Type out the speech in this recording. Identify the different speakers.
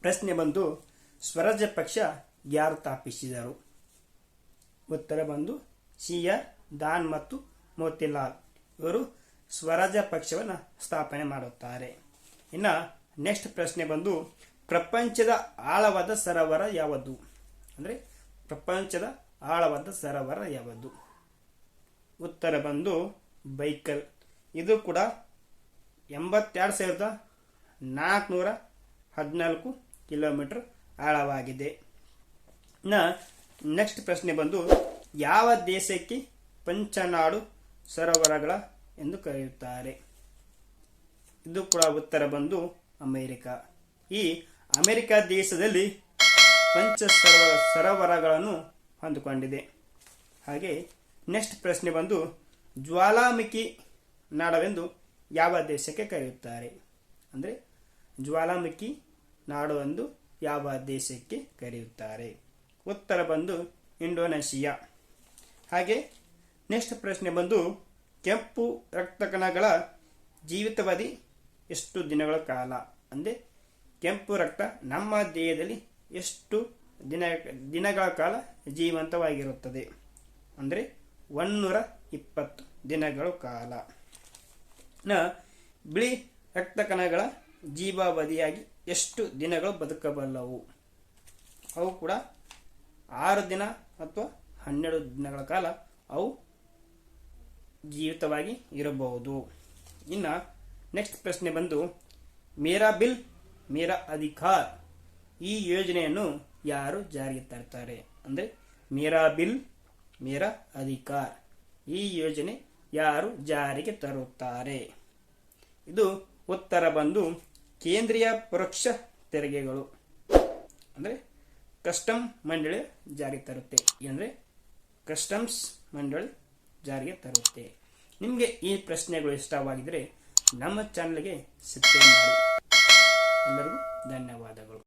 Speaker 1: ಪ್ರಶ್ನೆ ಬಂದು, ಸ್ವರಾಜ್ಯ ಪಕ್ಷ ಯಾರು ಸ್ಥಾಪಿಸಿದರು? ಉತ್ತರ ಬಂದು ಸಿ ಆರ್ ದಾನ್ ಮತ್ತು ಮೋತಿಲಾಲ್. ಇವರು ಸ್ವರಾಜ್ಯ ಪಕ್ಷವನ್ನು ಸ್ಥಾಪನೆ ಮಾಡುತ್ತಾರೆ. ಇನ್ನು ನೆಕ್ಸ್ಟ್ ಪ್ರಶ್ನೆ ಬಂದು, ಪ್ರಪಂಚದ ಆಳವಾದ ಸರೋವರ ಯಾವುದು? ಅಂದರೆ, ಪ್ರಪಂಚದ ಆಳವಾದ ಸರೋವರ ಯಾವುದು? ಉತ್ತರ ಬಂದು, ಬೈಕಲ್. ಇದು ಕೂಡ ಎಂಬತ್ತೆರಡು ಸಾವಿರದ ನಾಲ್ಕುನೂರ ಹದಿನಾಲ್ಕು ಕಿಲೋಮೀಟರ್ ಆಳವಾಗಿದೆ. ನ ನೆಕ್ಸ್ಟ್ ಪ್ರಶ್ನೆ ಬಂದು, ಯಾವ ದೇಶಕ್ಕೆ ಪಂಚನಾಡು ಸರೋವರಗಳ ಎಂದು ಕರೆಯುತ್ತಾರೆ? ಇದು ಕೂಡ ಉತ್ತರ ಬಂದು ಅಮೆರಿಕ. ಈ ಅಮೆರಿಕ ದೇಶದಲ್ಲಿ ಪಂಚ ಸರೋವರ ಸರೋವರಗಳನ್ನು ಹೊಂದಿಕೊಂಡಿದೆ. ಹಾಗೆ ನೆಕ್ಸ್ಟ್ ಪ್ರಶ್ನೆ ಬಂದು, ಜ್ವಾಲಾಮುಖಿ ನಾಡವೆಂದು ಯಾವ ದೇಶಕ್ಕೆ ಕರೆಯುತ್ತಾರೆ? ಅಂದರೆ, ಜ್ವಾಲಾಮುಖಿ ನಾಡು ಎಂದು ಯಾವ ದೇಶಕ್ಕೆ ಕರೆಯುತ್ತಾರೆ? ಉತ್ತರ ಬಂದು ಇಂಡೋನೇಷಿಯಾ. ಹಾಗೆ ನೆಕ್ಸ್ಟ್ ಪ್ರಶ್ನೆ ಬಂದು, ಕೆಂಪು ರಕ್ತ ಕಣಗಳ ಜೀವಿತಾವಧಿ ಎಷ್ಟು ದಿನಗಳ ಕಾಲ? ಅಂದರೆ ಕೆಂಪು ರಕ್ತ ನಮ್ಮ ದೇಹದಲ್ಲಿ ಎಷ್ಟು ದಿನ, ದಿನಗಳ ಕಾಲ ಜೀವಂತವಾಗಿರುತ್ತದೆ? ಅಂದರೆ ಒನ್ನೂರ ಇಪ್ಪತ್ತು ದಿನಗಳ ಕಾಲ. ನ, ಬಿಳಿ ರಕ್ತ ಕಣಗಳ ಜೀವಾವಧಿಯಾಗಿ ಎಷ್ಟು ದಿನಗಳು ಬದುಕಬಲ್ಲವು? ಅವು ಕೂಡ ಆರು ದಿನ ಅಥವಾ ಹನ್ನೆರಡು ದಿನಗಳ ಕಾಲ ಅವು ಜೀವಿತವಾಗಿ ಇರಬಹುದು. ಇನ್ನು ನೆಕ್ಸ್ಟ್ ಪ್ರಶ್ನೆ ಬಂದು, ಮೇರಾ ಬಿಲ್, ಮೇರಾ ಅಧಿಕಾರ್ ಈ ಯೋಜನೆಯನ್ನು ಯಾರು ಜಾರಿಗೆ ತರ್ತಾರೆ? ಅಂದರೆ ಮೇರಾ ಬಿಲ್, ಮೇರಾ ಅಧಿಕಾರ್ ಈ ಯೋಜನೆ ಯಾರು ಜಾರಿಗೆ ತರುತ್ತಾರೆ? ಇದು ಉತ್ತರ ಬಂದು ಕೇಂದ್ರೀಯ ಪರೋಕ್ಷ ತೆರಿಗೆಗಳು ಅಂದರೆ ಕಸ್ಟಮ್ ಮಂಡಳಿ ಜಾರಿಗೆ ತರುತ್ತೆ. ಅಂದರೆ ಕಸ್ಟಮ್ಸ್ ಮಂಡಳಿ ಜಾರಿಗೆ ತರುತ್ತೆ. ನಿಮಗೆ ಈ ಪ್ರಶ್ನೆಗಳು ಇಷ್ಟವಾಗಿದ್ದರೆ ನಮ್ಮ ಚಾನಲ್ಗೆ ಸಬ್ಸ್ಕ್ರೈಬ್ ಮಾಡಿ. ಎಲ್ಲರಿಗೂ ಧನ್ಯವಾದಗಳು.